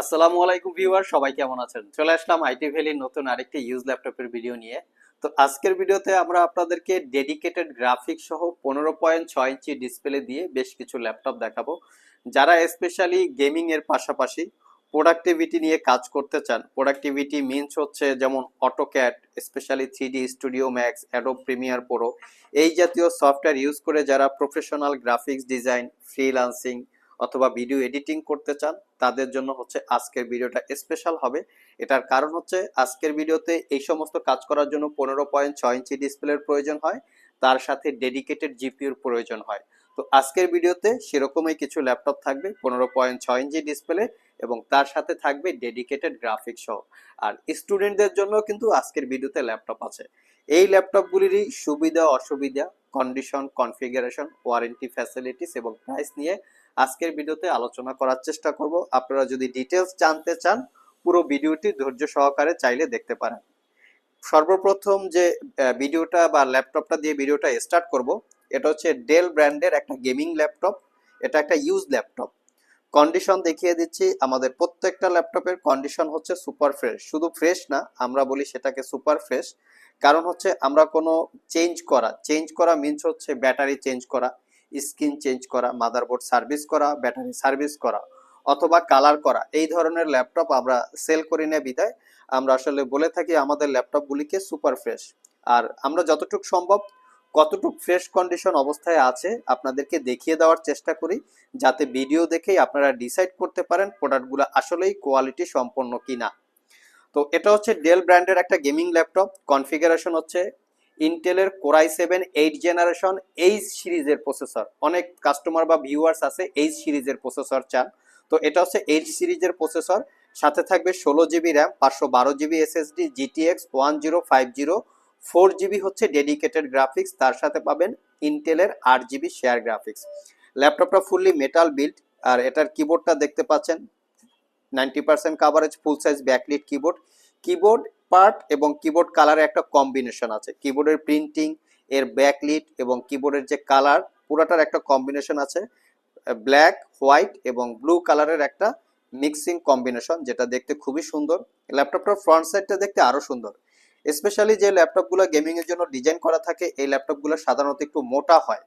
আসসালামু আলাইকুম ভিউয়ার, সবাই কেমন আছেন? চলে আসলাম আইটি ভ্যালির নতুন আরেকটি ইউজ ল্যাপটপের ভিডিও নিয়ে। তো আজকের ভিডিওতে আমরা আপনাদেরকে ডেডিকেটেড গ্রাফিক্স সহ পনেরো পয়েন্ট ছয় ইঞ্চি ডিসপ্লে দিয়ে বেশ কিছু ল্যাপটপ দেখাবো। যারা স্পেশালি গেমিং এর পাশাপাশি প্রোডাক্টিভিটি নিয়ে কাজ করতে চান, প্রোডাক্টিভিটি মিনস হচ্ছে যেমন AutoCAD specially three studio max Adobe Premiere Pro এই জাতীয় সফটওয়্যার ইউজ করে যারা প্রফেশনাল গ্রাফিক্স ডিজাইন ফ্রিলান্সিং অথবা ভিডিও এডিটিং করতে চান, তাদের জন্য হচ্ছে আজকের ভিডিওটা স্পেশাল হবে। এটার কারণ হচ্ছে আজকের ভিডিওতে এই সমস্ত কাজ করার জন্য পনেরো পয়েন্ট ছয় ইঞ্চি ডিসপ্লের প্রয়োজন হয়, তার সাথে ডেডিকেটেড জিপিউর প্রয়োজন হয়। তো আজকের ভিডিওতে সেরকমই কিছু ল্যাপটপ থাকবে, পনেরো পয়েন্ট ছয় ইঞ্চি ডিসপ্লে এবং তার সাথে থাকবে ডেডিকেটেড গ্রাফিক্স সহ। আর স্টুডেন্টদের জন্য কিন্তু আজকের ভিডিওতে ল্যাপটপ আছে। এই ল্যাপটপগুলিরই সুবিধা অসুবিধা কন্ডিশন কনফিগারেশন ওয়ারেন্টি ফ্যাসিলিটিস এবং প্রাইস নিয়ে আজকের ভিডিওতে আলোচনা করার চেষ্টা করব। আপনারা যদি ডিটেলস জানতে চান, পুরো ভিডিওটি ধৈর্য সহকারে চাইলে দেখতে পারেন। সর্বপ্রথম যে ভিডিওটা বা ল্যাপটপটা দিয়ে ভিডিওটা স্টার্ট করব, এটা হচ্ছে ডেল ব্র্যান্ডের একটা গেমিং ল্যাপটপ। এটা একটা ইউজ ল্যাপটপ। কন্ডিশন দেখিয়ে দিচ্ছি। আমাদের প্রত্যেকটা ল্যাপটপের কন্ডিশন হচ্ছে সুপার ফ্রেশ শুধু ফ্রেশ না, আমরা বলি সেটাকে সুপার ফ্রেশ কারণ হচ্ছে আমরা কোনো চেঞ্জ করা চেঞ্জ করা মিনস হচ্ছে ব্যাটারি চেঞ্জ করা। স্ক্রিন চেঞ্জ করা, মাদারবোর্ড সার্ভিস করা, ব্যাটারি সার্ভিস করা, অথবা কালার করা, এই ধরনের ল্যাপটপ আমরা সেল করি না বিদায়। আমরা আসলে বলে থাকি আমাদের ল্যাপটপগুলিকে সুপার ফ্রেশ। আর আমরা যতটুকু সম্ভব কতটুকু ফ্রেশ কন্ডিশন অবস্থায় আছে আপনাদেরকে দেখিয়ে দেওয়ার চেষ্টা করি, যাতে ভিডিও দেখেই আপনারা ডিসাইড করতে পারেন প্রোডাক্টগুলো আসলেই কোয়ালিটি সম্পন্ন কিনা। তো এটা হচ্ছে ডেল ব্র্যান্ডের একটা গেমিং ল্যাপটপ, কনফিগারেশন হচ্ছে ইন্টেলের core i seven eight generation H সিরিজের প্রসেসর অনেক কাস্টমার বা ভিউয়ার্স আছে এইচ সিরিজের প্রসেসর চান। তো এটা হচ্ছে এইচ সিরিজের প্রসেসর সাথে থাকবে ষোলো জিবি র্যাম পাঁচশো বারো GB SSD GTX one zero five zero four GB হচ্ছে ডেডিকেটেড গ্রাফিক্স তার সাথে পাবেন ইন্টেলের আট জিবি শেয়ার গ্রাফিক্স ল্যাপটপটা ফুললি মেটাল বিল্ড আর এটার কিবোর্ডটা দেখতে পাচ্ছেন। Ninety percent coverage full size backlit keyboard keyboard part এবং কিবোর্ড কালারের একটা কম্বিনেশন আছে। কিবোর্ডের প্রিন্টিং, এর ব্যাকলিট এবং কিবোর্ডের যে কালার, পুরাটার একটা কম্বিনেশন আছে। ব্ল্যাক, হোয়াইট এবং ব্লু কালারের একটা মিক্সিং কম্বিনেশন যেটা দেখতে খুবই সুন্দর। ল্যাপটপটার ফ্রন্ট সাইডটা দেখতে আরও সুন্দর। স্পেশালি যে ল্যাপটপগুলো গেমিং এর জন্য ডিজাইন করা থাকে, এই ল্যাপটপগুলো সাধারণত একটু মোটা হয়।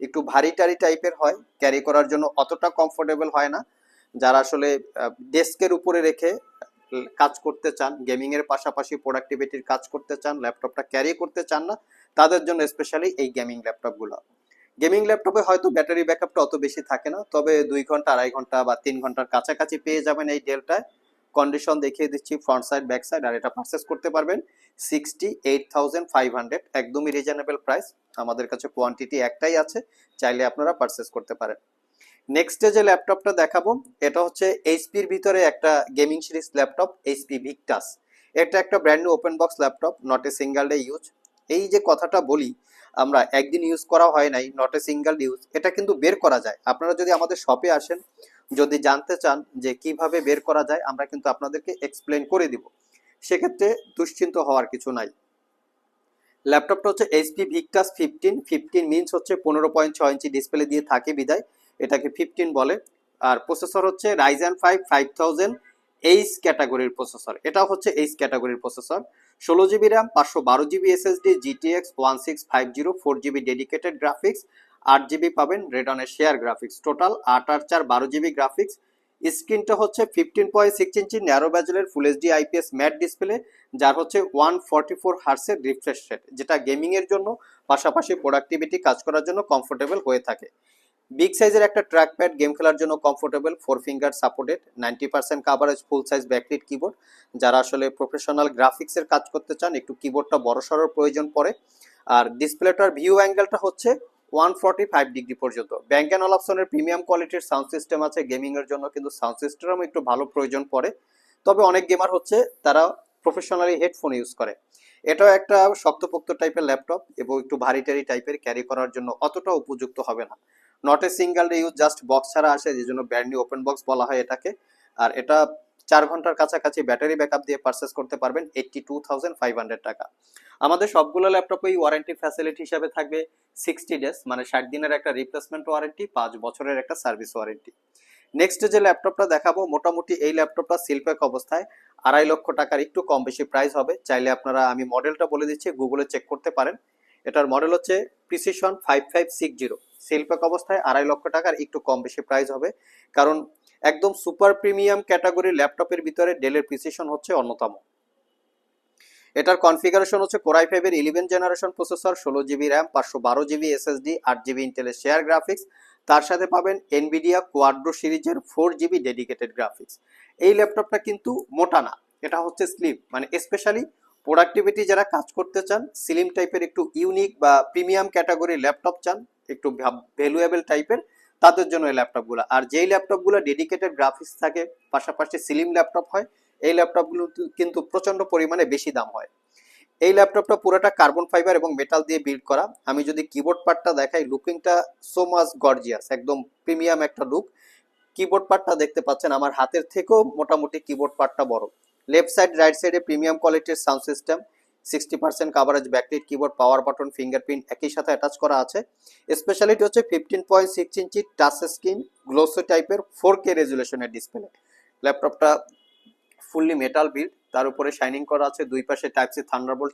একটু ভারী টারি টাইপের হয়, ক্যারি করার জন্য অতটা কমফোর্টেবল হয় না। যারা আসলে ডেস্কের উপরে রেখে কাজ করতে চান গেমিং এর পাশাপাশি প্রোডাক্টিভিটির কাজ করতে চান ল্যাপটপটা ক্যারি করতে চান না, তাদের জন্য স্পেশালি এই গেমিং ল্যাপটপগুলো গেমিং ল্যাপটপে হয়তো ব্যাটারি ব্যাকআপটা অত বেশি থাকে না, তবে দুই ঘণ্টা, আড়াই ঘণ্টা বা তিন ঘণ্টার কাছাকাছি পেয়ে যাবেন এই ডেলটায়। কন্ডিশন দেখিয়ে দিচ্ছি ফ্রন্ট সাইড ব্যাক সাইড আর এটা পারচেস করতে পারবেন sixty eight thousand five hundred একদমই রিজনেবল প্রাইস আমাদের কাছে কোয়ান্টিটি একটাই আছে, চাইলে আপনারা পারচেস করতে পারেন। নেক্সটে যে ল্যাপটপটা দেখাবো, এটা হচ্ছে এইচপির ভিতরে একটা gaming series laptop HP Victus এটা একটা brand new open box laptop not a single day use এই যে কথাটা বলি, আমরা একদিন ইউজ করা হয় নাই নট এ সিঙ্গেল ইউজ এটা কিন্তু বের করা যায়। আপনারা যদি আমাদের শপে আসেন, যদি জানতে চান যে কীভাবে বের করা যায়, আমরা কিন্তু আপনাদেরকে এক্সপ্লেন করে দিব। সেক্ষেত্রে দুশ্চিন্ত হওয়ার কিছু নাই। ল্যাপটপটা হচ্ছে HP Victus fifteen fifteen means হচ্ছে পনেরো পয়েন্ট ছয় ইঞ্চি ডিসপ্লে দিয়ে থাকে বিদায়। এটাকে ফিফটিন বলে। আর প্রসেসর হচ্ছে Ryzen five five thousand H ক্যাটাগরির প্রসেসর এটা হচ্ছে এইচ ক্যাটাগরির প্রসেসর ষোলো জিবি র্যাম পাঁচশো বারো GB SSD GTX one six five zero four GB dedicated graphics আট জিবি পাবেন রেডনের শেয়ার গ্রাফিক্স টোটাল আট আট চার বারো জিবি গ্রাফিক্স স্ক্রিনটা হচ্ছে fifteen point six inch narrow ব্যাজেলের full HD IPS matte display যার হচ্ছে ওয়ান ফর্টি ফোর হার্সের রিফ্রেশ রেট যেটা গেমিংয়ের জন্য, পাশাপাশি প্রোডাক্টিভিটি কাজ করার জন্য কমফোর্টেবল হয়ে থাকে। বিগ সাইজের একটা ট্র্যাক প্যাড গেম খেলার জন্য comfortable four finger supported ninety percent coverage full size backlit keyboard যারা আসলে প্রফেশনাল গ্রাফিক্সের কাজ করতে চান, একটু কিবোর্ডটা বড় সড়োর প্রয়োজন পড়ে। আর ডিসপ্লেটার ভিউ অ্যাঙ্গেলটা হচ্ছে ওয়ান ফর্টি ফাইভ ডিগ্রি পর্যন্ত ব্যাঙ্ক অ্যান্ড অলাপসনের প্রিমিয়াম কোয়ালিটির সাউন্ড সিস্টেম আছে গেমিং এর জন্য কিন্তু সাউন্ড সিস্টেমও একটু ভালো প্রয়োজন পড়ে। তবে অনেক গেমার হচ্ছে, তারা প্রফেশনালি হেডফোন ইউজ করে। এটাও একটা শক্তপোক্ত টাইপের ল্যাপটপ এবং একটু ভারী টারি টাইপের ক্যারি করার জন্য অতটা উপযুক্ত হবে না। Not a single use just box ছাড়া আসে, যে জন্য ব্র্যান্ড নিউ ওপেন বক্স বলা হয় এটাকে। আর এটা চার ঘণ্টার কাছাকাছি ব্যাটারি ব্যাকআপ দিয়ে পারচেস করতে পারবেন eighty two thousand five hundred টাকা। আমাদের সবগুলো ল্যাপটপেই ওয়ারেন্টি ফ্যাসিলিটি হিসাবে থাকবে সিক্সটি ডেজ মানে ষাট দিনের একটা রিপ্লেসমেন্ট ওয়ারেন্টি পাঁচ বছরের একটা সার্ভিস ওয়ারেন্টি নেক্সট যে ল্যাপটপটা দেখাবো, মোটামুটি এই ল্যাপটপটা সিলপ্যাক অবস্থায়, আড়াই লক্ষ টাকার একটু কম বেশি প্রাইস হবে। চাইলে আপনারা, আমি মডেলটা বলে দিচ্ছি গুগলে চেক করতে পারেন। এটার মডেল হচ্ছে precision five five six zero seal pack অবস্থায় আড়াই লক্ষ টাকার একটু কম বেশি প্রাইস হবে। কারণ একদম সুপার প্রিমিয়াম ক্যাটাগরির ল্যাপটপের ভিতরে ডেলের প্রিসিশন হচ্ছে অন্যতম। এটার কনফিগারেশন হচ্ছে কোরাই ফাইভের ইলেভেন জেনারেশন প্রসেসর ষোলো জিবি র্যাম পাঁচশো বারো জিবি এসএসডি আট জিবি ইন্টেলের শেয়ার গ্রাফিক্স তার সাথে পাবেন এনভিডিয়া কোয়াড্রো সিরিজের ফোর জিবি ডেডিকেটেড গ্রাফিক্স এই ল্যাপটপটা কিন্তু মোটা না, এটা হচ্ছে স্লিম মানে স্পেশালি প্রোডাক্টিভিটি যারা কাজ করতে চান স্লিম টাইপের একটু ইউনিক বা প্রিমিয়াম ক্যাটাগরির ল্যাপটপ চান একটু ভ্যালুয়েবল টাইপের তাদের জন্য এই ল্যাপটপগুলো আর যেই ল্যাপটপগুলো ডেডিকেটেড গ্রাফিক্স থাকে, পাশাপাশি সিলিম ল্যাপটপ হয়, এই ল্যাপটপগুলো কিন্তু প্রচণ্ড পরিমাণে বেশি দাম হয়। এই ল্যাপটপটা পুরোটা কার্বন ফাইবার এবং মেটাল দিয়ে বিল্ড করা। আমি যদি কিবোর্ড পার্টটা দেখাই লুকিংটা সো মাস গর্জিয়াস একদম প্রিমিয়াম একটা লুক কিবোর্ড পার্টটা দেখতে পাচ্ছেন, আমার হাতের থেকেও মোটামুটি কিবোর্ড পার্টটা বড়। লেফট সাইড রাইট সাইডে প্রিমিয়াম কোয়ালিটির sound system sixty percent coverage backlit keyboard power button fingerprint একই সাথে অ্যাটাচ করা আছে। স্পেশালিটি হচ্ছে fifteen point six inch touch screen glossy টাইপের ফোর কে রেজুলেশনের ডিসপ্লে ল্যাপটপটা ফুললি মেটাল বিল্ড তার উপরে শাইনিং করা আছে, দুই পাশে type C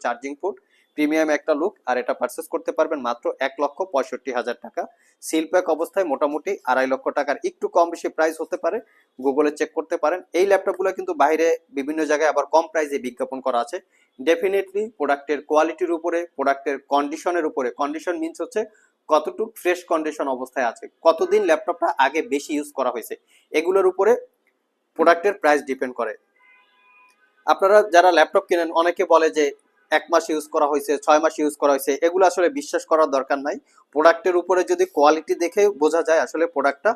charging port premium একটা লুক আর এটা পারচেস করতে পারবেন মাত্র এক লক্ষ পঁয়ষট্টি হাজার টাকা। সিল প্যাক অবস্থায় মোটামুটি আড়াই লক্ষ টাকার একটু কম বেশি প্রাইস হতে পারে। গুগলে চেক করতে পারেন। এই ল্যাপটপগুলো কিন্তু বাইরে বিভিন্ন জায়গায় আবার কম প্রাইসে বিজ্ঞাপন করা আছে। ডেফিনেটলি প্রোডাক্টের কোয়ালিটির উপরে প্রোডাক্টের কন্ডিশনের উপরে। কন্ডিশন মিনস হচ্ছে কতটুকু ফ্রেশ কন্ডিশন অবস্থায় আছে। কতদিন ল্যাপটপটা আগে বেশি ইউজ করা হয়েছে? এগুলোর উপরে প্রোডাক্টের প্রাইস ডিপেন্ড করে। আপনারা যারা ল্যাপটপ কেনেন, অনেকে বলে যে এক মাস ইউজ করা হয়েছে, ছয় মাস ইউজ করা হয়েছে। এগুলো আসলে বিশ্বাস করার দরকার নাই। প্রোডাক্টের উপরে যদি কোয়ালিটি দেখে বোঝা যায়, আসলে প্রোডাক্টটা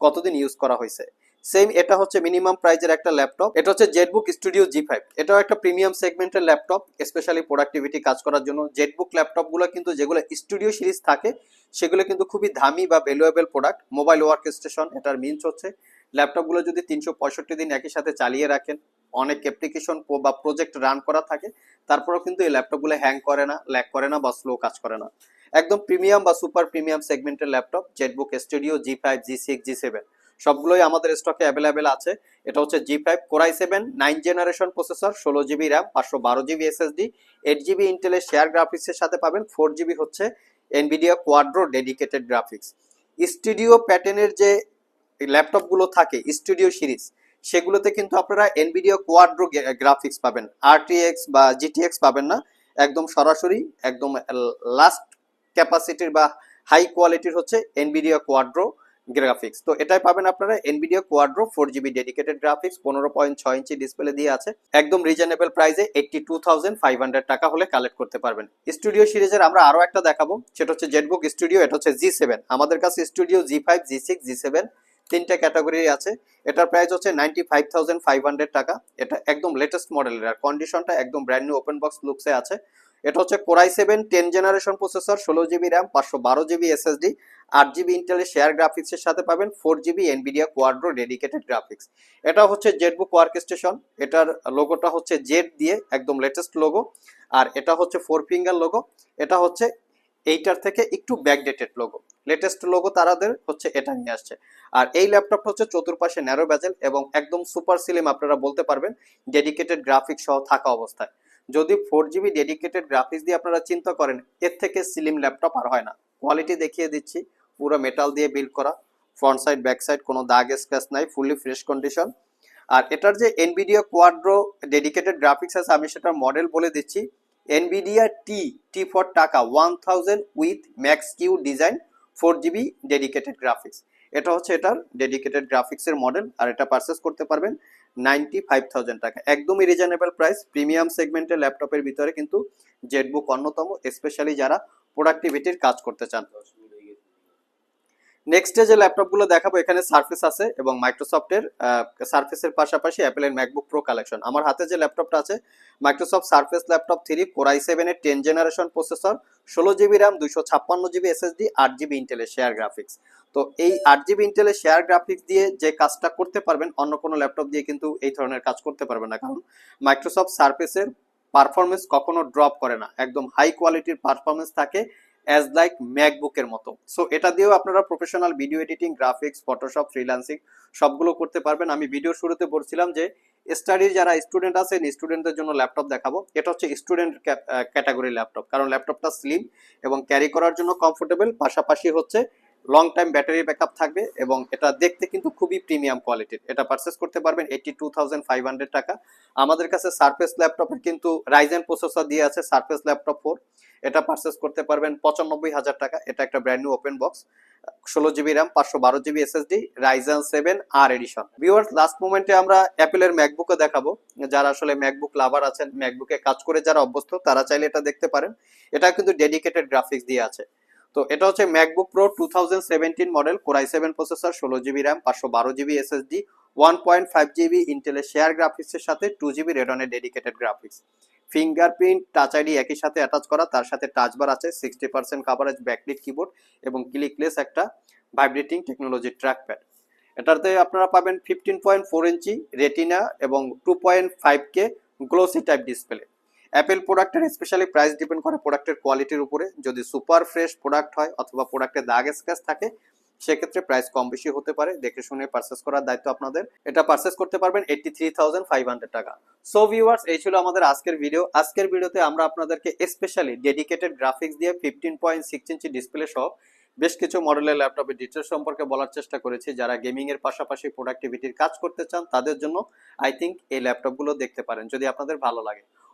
কতদিন ইউজ করা হয়েছে। সেম এটা হচ্ছে মিনিমাম প্রাইজের একটা ল্যাপটপ এটা হচ্ছে জেটবুক স্টুডিও জি ফাইভ এটাও একটা প্রিমিয়াম সেগমেন্টের ল্যাপটপ স্পেশালি প্রোডাক্টিভিটি কাজ করার জন্য। জেটবুক ল্যাপটপগুলো কিন্তু যেগুলো স্টুডিও সিরিজ থাকে, সেগুলো কিন্তু খুবই দামি বা valuable product mobile work station এটার মিনস হচ্ছে ল্যাপটপগুলো যদি তিনশো পঁয়ষট্টি দিন একই সাথে চালিয়ে রাখেন, অনেক অ্যাপ্লিকেশন বা প্রজেক্ট রান করা থাকে, তারপরেও কিন্তু এই ল্যাপটপগুলো হ্যাং করে না ল্যাক করে না বা স্লো কাজ করে না। একদম প্রিমিয়াম বা সুপার প্রিমিয়াম সেগমেন্টের laptop ZBook studio G five G six G seven সবগুলোই আমাদের স্টকে অ্যাভেলেবেল আছে। এটা হচ্ছে G five core i seven nine generation processor ষোলো জিবি র্যাম পাঁচশো বারো জিবি এসএসডি এইট জিবি ইন্টেলের শেয়ার গ্রাফিক্সের সাথে পাবেন ফোর জিবি হচ্ছে Nvidia Quadro dedicated graphics studio প্যাটার্নের যে ল্যাপটপগুলো থাকে স্টুডিও সিরিজ সেগুলোতে কিন্তু আপনারা এনভিডিয়া কোয়াড্রো গ্রাফিক্স পাবেন। আরটিএক্স বা জিটিএক্স পাবেন না, একদম সরাসরি, একদম লাস্ট ক্যাপাসিটির বা হাই কোয়ালিটির হচ্ছে এনভিডিয়া কোয়াড্রো গ্রাফিক্স তো এটাই পাবেন আপনারা Nvidia Quadro four GB dedicated graphics পনেরো পয়েন্ট ছয় ইঞ্চি ডিসপ্লে দিয়ে আছে। একদম রিজনেবল প্রাইসে eighty two thousand five hundred টাকা হলে কালেক্ট করতে পারবেন। স্টুডিও সিরিজের আমরা আরও একটা দেখাবো। সেটা হচ্ছে জেটবুক স্টুডিও এটা হচ্ছে জি সেভেন আমাদের কাছে studio G five G six G seven তিনটা ক্যাটাগরি আছে। এটার প্রাইস হচ্ছে ninety five thousand five hundred টাকা। এটা একদম লেটেস্ট মডেলের আর কন্ডিশনটা একদম ব্র্যান্ড নিউ ওপেন বক্স লুকসে আছে। এটা হচ্ছে core i seven, ten generation processor, ষোলো জিবি র্যাম, পাঁচশো বারো জিবি এসএসডি, আট জিবি ইন্টেলের শেয়ার গ্রাফিক্সের সাথে পাবেন four GB Nvidia Quadro dedicated graphics এটা হচ্ছে জেটবুক ওয়ার্ক স্টেশন এটার লোগোটা হচ্ছে জেড দিয়ে একদম লেটেস্ট লোগো আর এটা হচ্ছে ফোর ফিঙ্গার লোগো এটা হচ্ছে এইটার থেকে একটু ব্যাকডেটেড লোগো লেটেস্ট লোগো তারাদের হচ্ছে এটা নিয়ে আসছে। আর এই ল্যাপটপটা হচ্ছে চতুর্পাশে ন্যারো ব্যাজেল এবং একদম সুপার সিলিম আপনারা বলতে পারবেন ডেডিকেটেড গ্রাফিক্স সহ থাকা অবস্থায়। যদি ফোর জিবি ডেডিকেটেড গ্রাফিক্স দিয়ে আপনারা চিন্তা করেন, এর থেকে সিলিম ল্যাপটপ আর হয় না। কোয়ালিটি দেখিয়ে দিচ্ছি, পুরো মেটাল দিয়ে বিল্ড করা। ফ্রন্ট সাইড ব্যাক সাইড কোনো দাগ স্ক্র্যাচ নাই ফুললি ফ্রেশ কন্ডিশন আর এটার যে এনভিডিয়া কোয়াড্রো ডেডিকেটেড গ্রাফিক্স আছে, আমি সেটার মডেল বলে দিচ্ছি। এনভিডিয়া টি টি ফর টাকা one thousand with Max Q design four GB dedicated graphics এটা হচ্ছে এটার ডেডিকেটেড গ্রাফিক্সের মডেল আর এটা পারচেস করতে পারবেন। নাইনটি ফাইভ থাউজেন্ড টাকা। একদমই রিজনেবল প্রাইস প্রিমিয়াম সেগমেন্টের ল্যাপটপের ভিতরে কিন্তু জেটবুক অন্যতম স্পেশালি যারা প্রোডাক্টিভিটির কাজ করতে চান। নেক্সট যে ল্যাপটপগুলো দেখাবো, এখানে সার্ফেস আছে এবং মাইক্রোসফটের সার্ফেসের পাশাপাশি অ্যাপেলের ম্যাকবুক প্রো কালেকশন আমার হাতে যে ল্যাপটপটা আছে Microsoft Surface laptop three core i সেভেনের টেন জেনারেশন প্রসেসর ষোলো জিবি র্যাম দুইশো ছাপ্পান্ন জিবি এসএসডি আট জিবি ইন্টেলের শেয়ার গ্রাফিক্স তো এই আট জিবি ইন্টেলের শেয়ার গ্রাফিক্স দিয়ে যে কাজটা করতে পারবেন, অন্য কোনো ল্যাপটপ দিয়ে কিন্তু এই ধরনের কাজ করতে পারবেন না। কারণ মাইক্রোসফট সার্ফেসের পারফরমেন্স কখনো ড্রপ করে না। একদম হাই কোয়ালিটির পারফরমেন্স থাকে অ্যাজ লাইক ম্যাকবুকের মতো। সো এটা দিয়েও আপনারা professional video editing graphics Photoshop freelancing সবগুলো করতে পারবেন। আমি ভিডিও শুরুতে বলছিলাম যে স্টাডির যারা স্টুডেন্ট আছেন স্টুডেন্টদের জন্য ল্যাপটপ দেখাবো। এটা হচ্ছে স্টুডেন্ট ক্যাটাগরি ল্যাপটপ কারণ ল্যাপটপটা স্লিম এবং ক্যারি করার জন্য কমফোর্টেবল পাশাপাশি হচ্ছে লং টাইম ব্যাটারি ব্যাকআপ থাকবে এবং এটা দেখতে কিন্তু খুবই প্রিমিয়াম কোয়ালিটির এটা পারচেস করতে পারবেন eighty two thousand five hundred টাকা। আমাদের কাছে সার্ফেস ল্যাপটপের কিন্তু রাইজেন প্রসেসর দিয়ে আছে সার্ফেস ল্যাপটপ ফোর এটা পারচেস করতে পারবেন পঁচানব্বই হাজার টাকা। এটা একটা ব্র্যান্ড নিউ ওপেন বক্স ষোলো জিবি র্যাম পাঁচশো বারো জিবি এসএসডি রাইজেন সেভেন আর এডিশন ভিউয়ার্স লাস্ট মোমেন্টে আমরা অ্যাপেলের ম্যাকবুকও দেখাবো। যারা আসলে ম্যাকবুক লাভার আছেন ম্যাকবুকে কাজ করে যারা অভ্যস্ত, তারা চাইলে এটা দেখতে পারেন। এটা কিন্তু ডেডিকেটেড গ্রাফিক্স দিয়ে আছে। তো এটা হচ্ছে MacBook Pro two model core i seven processor ষোলো জিবি র্যাম পাঁচশো বারো GB SSD one point five GB ইন্টেলের শেয়ার গ্রাফিক্সের সাথে two GB রেডনের dedicated graphics fingerprint touch ID একই সাথে অ্যাটাচ করা, তার সাথে টাচ বার আছে sixty percent coverage backlit keyboard এবং ক্লিকলেস একটা ভাইব্রেটিং টেকনোলজি ট্র্যাক প্যাড এটাতে আপনারা পাবেন fifteen point four inch retina এবং two point five K glossy type display Apple প্রোডাক্টের স্পেশালি প্রাইস ডিপেন্ড করে প্রোডাক্টের কোয়ালিটির উপরে। যদি সুপার ফ্রেশ প্রোডাক্ট হয় অথবা প্রোডাক্টে দাগ স্ক্র্যাচ থাকে, সেক্ষেত্রে প্রাইস কম বেশি হতে পারে। দেখে শুনে পারচেস করার দায়িত্ব আপনাদের। এটা পারচেস করতে পারবেন eighty three thousand five hundred টাকা। সো ভিউয়ার্স এই ছিল আমাদের আজকের ভিডিও আজকের ভিডিওতে আমরা আপনাদেরকে স্পেশালি ডেডিকেটেড গ্রাফিক্স দিয়ে fifteen point six inch display সহ বেশ কিছু মডেলের ল্যাপটপের ডিটেলস সম্পর্কে বলার চেষ্টা করেছি। যারা গেমিং এর পাশাপাশি প্রোডাক্টিভিটির কাজ করতে চান, তাদের জন্য আই থিঙ্ক এই ল্যাপটপগুলো দেখতে পারেন, যদি আপনাদের ভালো লাগে।